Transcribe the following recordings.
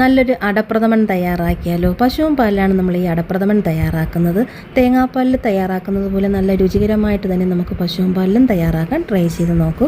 നല്ലൊരു അടപ്രഥമൻ തയ്യാറാക്കിയാലോ? പശുവും പാലിലാണ് നമ്മൾ ഈ അടപ്രഥമൻ തയ്യാറാക്കുന്നത്. തേങ്ങാപ്പാലിൽ തയ്യാറാക്കുന്നത് പോലെ നല്ല രുചികരമായിട്ട് തന്നെ നമുക്ക് പശുവും പാലിലും തയ്യാറാക്കാൻ ട്രൈ ചെയ്ത് നോക്കൂ.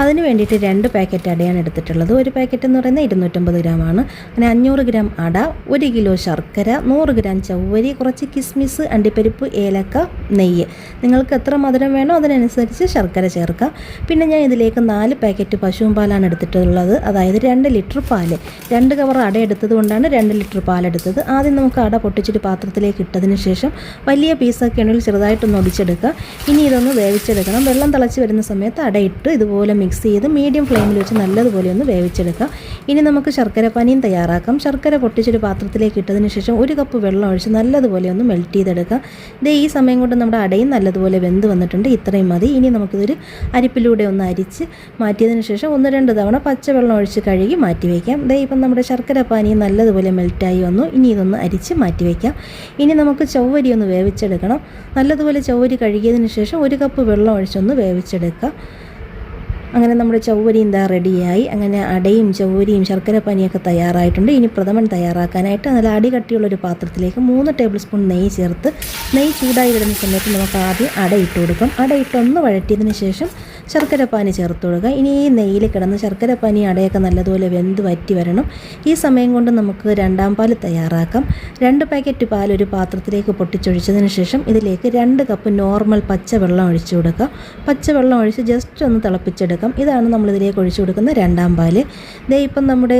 അതിന് വേണ്ടിയിട്ട് രണ്ട് പാക്കറ്റ് അടയാണ് എടുത്തിട്ടുള്ളത്. ഒരു പാക്കറ്റ് എന്ന് പറയുന്നത് ഇരുന്നൂറ്റമ്പത് ഗ്രാമാണ്. അങ്ങനെ അഞ്ഞൂറ് ഗ്രാം അട ഒരു കിലോ ശർക്കര നൂറ് ഗ്രാം ചവ്വരി കുറച്ച് കിസ്മിസ് അണ്ടിപ്പരിപ്പ് ഏലക്ക നെയ്യ്. നിങ്ങൾക്ക് എത്ര മധുരം വേണോ അതിനനുസരിച്ച് ശർക്കര ചേർക്കാം. പിന്നെ ഞാൻ ഇതിലേക്ക് നാല് പാക്കറ്റ് പശുവും പാലാണ് എടുത്തിട്ടുള്ളത്. അതായത് രണ്ട് ലിറ്റർ പാൽ. രണ്ട് കവർ അട എടുത്തത് കൊണ്ടാണ് രണ്ട് ലിറ്റർ പാലെടുത്തത്. ആദ്യം നമുക്ക് അട പൊട്ടിച്ചിട്ട് പാത്രത്തിലേക്ക് ഇട്ടതിന് ശേഷം വലിയ പീസൊക്കെ ഉണ്ടെങ്കിൽ ചെറുതായിട്ടൊന്ന് ഒടിച്ചെടുക്കുക. ഇനി ഇതൊന്ന് വേവിച്ചെടുക്കണം. വെള്ളം തിളച്ച് വരുന്ന സമയത്ത് അട ഇട്ട് ഇതുപോലെ മിക്സ് ചെയ്ത് മീഡിയം ഫ്ലെയിമിൽ വെച്ച് നല്ലതുപോലെ ഒന്ന് വേവിച്ചെടുക്കുക. ഇനി നമുക്ക് ശർക്കര പനിയും തയ്യാറാക്കാം. ശർക്കര പൊട്ടിച്ചിട്ട് പാത്രത്തിലേക്ക് ഇട്ടതിന് ശേഷം ഒരു കപ്പ് വെള്ളം ഒഴിച്ച് നല്ലതുപോലെ ഒന്ന് മെൽറ്റ് ചെയ്തെടുക്കുക. ഇതേ ഈ സമയം കൊണ്ട് നമ്മുടെ അടയും നല്ലതുപോലെ വെന്ത് വന്നിട്ടുണ്ട്. ഇത്രയും മതി. ഇനി നമുക്കിതൊരു അരിപ്പിലൂടെ ഒന്ന് അരിച്ച് മാറ്റിയതിന് ശേഷം ഒന്ന് രണ്ട് തവണ പച്ചവെള്ളം ഒഴിച്ച് കഴുകി മാറ്റി വയ്ക്കാം. ദേ ഇപ്പം നമ്മുടെ ശർക്കര നല്ലതുപോലെ മെൽറ്റായി വന്നു. ഇനി ഇതൊന്ന് അരിച്ച് മാറ്റി വയ്ക്കാം ഇനി നമുക്ക് ചൊവ്വരി ഒന്ന് വേവിച്ചെടുക്കണം. നല്ലതുപോലെ ചൊവ്വരി കഴുകിയതിന് ശേഷം ഒരു കപ്പ് വെള്ളം ഒഴിച്ചൊന്ന് വേവിച്ചെടുക്കാം. അങ്ങനെ നമ്മുടെ ചൗവരി എന്താ റെഡിയായി. അങ്ങനെ അടയും ചൗവരിയും ശർക്കര പനിയൊക്കെ തയ്യാറായിട്ടുണ്ട്. ഇനി പ്രഥമൻ തയ്യാറാക്കാനായിട്ട് നല്ല അടി കട്ടിയുള്ളൊരു പാത്രത്തിലേക്ക് മൂന്ന് ടേബിൾ സ്പൂൺ നെയ്യ് ചേർത്ത് നെയ്യ് ചൂടായി വരുന്ന സമയത്ത് നമുക്ക് ആദ്യം അട ഇട്ട് കൊടുക്കാം. അട ഇട്ടൊന്ന് വഴറ്റിയതിന് ശേഷം ശർക്കര പാനി ചേർത്ത് കൊടുക്കുക. ഇനി ഈ നെയ്യിൽ കിടന്ന് ശർക്കര പാനി അടയൊക്കെ നല്ലതുപോലെ വെന്ത് വറ്റി വരണം. ഈ സമയം കൊണ്ട് നമുക്ക് രണ്ടാം പാൽ തയ്യാറാക്കാം. രണ്ട് പാക്കറ്റ് പാൽ ഒരു പാത്രത്തിലേക്ക് പൊട്ടിച്ചൊഴിച്ചതിന് ശേഷം ഇതിലേക്ക് രണ്ട് കപ്പ് നോർമൽ പച്ചവെള്ളം ഒഴിച്ചു കൊടുക്കുക. പച്ചവെള്ളം ഒഴിച്ച് ജസ്റ്റ് ഒന്ന് തിളപ്പിച്ചെടുക്കാം ഇതാണ് നമ്മളിതിലേക്ക് ഒഴിച്ചു കൊടുക്കുന്ന രണ്ടാം പാൽ. ദേ ഇപ്പം നമ്മുടെ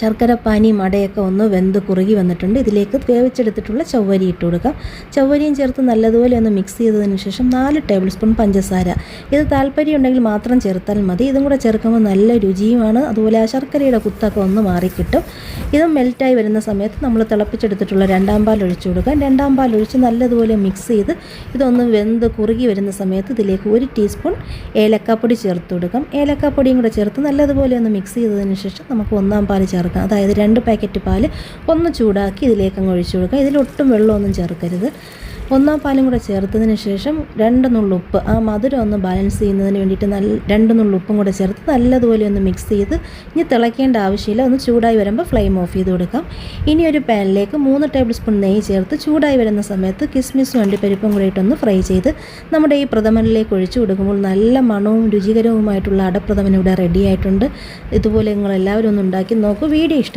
ശർക്കര പാനിയും അടയൊക്കെ ഒന്ന് വെന്ത് കുറുകി വന്നിട്ടുണ്ട്. ഇതിലേക്ക് വേവിച്ചെടുത്തിട്ടുള്ള ചവ്വരി ഇട്ട് കൊടുക്കാം. ചവ്വരിയും ചേർത്ത് നല്ലതുപോലെ ഒന്ന് മിക്സ് ചെയ്തതിന് ശേഷം നാല് ടേബിൾ സ്പൂൺ പഞ്ചസാര. ഇത് താല്പര്യം ഉണ്ടെങ്കിൽ മാത്രം ചേർത്താൽ മതി. ഇതും കൂടെ ചേർക്കുമ്പോൾ നല്ല രുചിയുമാണ്. അതുപോലെ ആ ശർക്കരയുടെ കുത്തൊക്കെ ഒന്ന് മാറിക്കിട്ടും. ഇത് മെൽറ്റായി വരുന്ന സമയത്ത് നമ്മൾ തിളപ്പിച്ചെടുത്തിട്ടുള്ള രണ്ടാം പാൽ ഒഴിച്ചു കൊടുക്കാം. രണ്ടാം പാൽ ഒഴിച്ച് നല്ലതുപോലെ മിക്സ് ചെയ്ത് ഇതൊന്ന് വെന്ത് കുറുകി വരുന്ന സമയത്ത് ഇതിലേക്ക് ഒരു ടീസ്പൂൺ ഏലക്കാപ്പൊടി ചേർത്ത് കൊടുക്കാം. ഏലക്കാപ്പൊടിയും കൂടെ ചേർത്ത് നല്ലതുപോലെ ഒന്ന് മിക്സ് ചെയ്തതിന് ശേഷം നമുക്ക് ഒന്നാം പാൽ ചേർക്കാം. അതായത് രണ്ട് പാക്കറ്റ് പാൽ ഒന്ന് ചൂടാക്കി ഇതിലേക്ക് അങ്ങ് ഒഴിച്ചു കൊടുക്കുക. ഇതിലൊട്ടും വെള്ളമൊന്നും ചേർക്കരുത്. ഒന്നാം പാലും കൂടെ ചേർത്തതിന് ശേഷം രണ്ട് നുള്ളുപ്പ് ആ മധുരം ഒന്ന് ബാലൻസ് ചെയ്യുന്നതിന് വേണ്ടിയിട്ട് നല്ല രണ്ട് നുള്ളുപ്പും കൂടെ ചേർത്ത് നല്ലതുപോലെ ഒന്ന് മിക്സ് ചെയ്ത് ഇനി തിളയ്ക്കേണ്ട ആവശ്യമില്ല. ഒന്ന് ചൂടായി വരുമ്പോൾ ഫ്ലെയിം ഓഫ് ചെയ്ത് കൊടുക്കാം. ഇനി ഒരു പാനിലേക്ക് മൂന്ന് ടേബിൾ സ്പൂൺ നെയ്യ് ചേർത്ത് ചൂടായി വരുന്ന സമയത്ത് കിസ്മിസും അണ്ടിപ്പരിപ്പും കൂടെ ഇട്ടൊന്ന് ഫ്രൈ ചെയ്ത് നമ്മുടെ ഈ പ്രഥമനിലേക്ക് ഒഴിച്ചു കൊടുക്കുമ്പോൾ നല്ല മണവും രുചികരവുമായിട്ടുള്ള അടപ്രഥമൻ ഇവിടെ റെഡി ആയിട്ടുണ്ട്. ഇതുപോലെ നിങ്ങൾ എല്ലാവരും ഒന്ന് ഉണ്ടാക്കി നോക്കൂ. വീഡിയോ ഇഷ്ടം